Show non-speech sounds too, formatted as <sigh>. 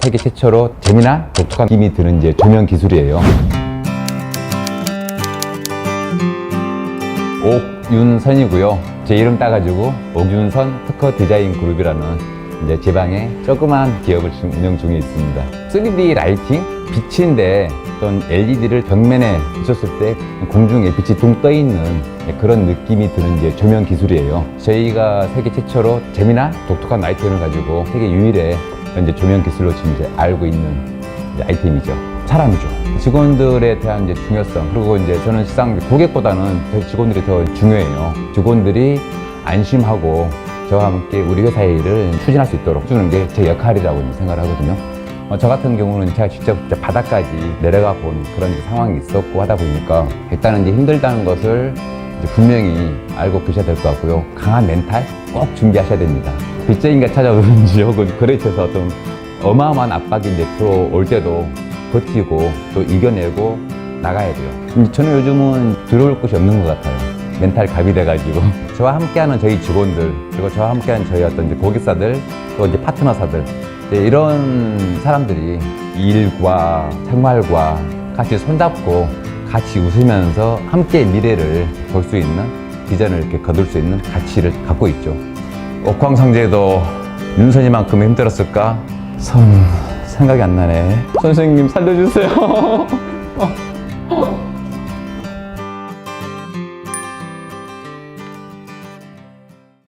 세계 최초로 재미난 독특한 힘이 드는 이제 조명 기술이에요. 옥윤선이고요. 제 이름 따가지고 옥윤선 특허 디자인 그룹이라는 이제 지방의 조그만 기업을 지금 운영 중에 있습니다. 3D 라이팅 빛인데 어떤 LED를 벽면에 비췄을 때 공중에 빛이 둥 떠 있는 그런 느낌이 드는 이제 조명 기술이에요. 저희가 세계 최초로 재미난 독특한 아이템을 가지고 세계 유일의 이제 조명 기술로 지금 이제 알고 있는 이제 아이템이죠. 사람이죠. 직원들에 대한 이제 중요성 그리고 이제 저는 실상 고객보다는 직원들이 더 중요해요. 직원들이 안심하고 저와 함께 우리 회사의 일을 추진할 수 있도록 주는 게 제 역할이라고 생각을 하거든요. 어, 저 같은 경우는 제가 직접 바닥까지 내려가 본 그런 상황이 있었고 하다 보니까 일단은 이제 힘들다는 것을 분명히 알고 계셔야 될 것 같고요. 강한 멘탈 꼭 준비하셔야 됩니다. 빚쟁이가 찾아오는지 혹은 거래처에서 어떤 어마어마한 압박이 이제 들어올 때도 버티고 또 이겨내고 나가야 돼요. 저는 요즘은 들어올 곳이 없는 것 같아요. 멘탈 갑이 돼가지고 <laughs> 저와 함께하는 저희 직원들 그리고 저와 함께하는 저희 어떤 이제 고객사들 또 이제 파트너사들 이제 이런 사람들이 일과 생활과 같이 손잡고 같이 웃으면서 함께 미래를 볼 수 있는 비전을 이렇게 거둘 수 있는 가치를 갖고 있죠. 옥황상제도 윤선이만큼 힘들었을까? 선 생각이 안 나네. 선생님 살려주세요. 어. <laughs>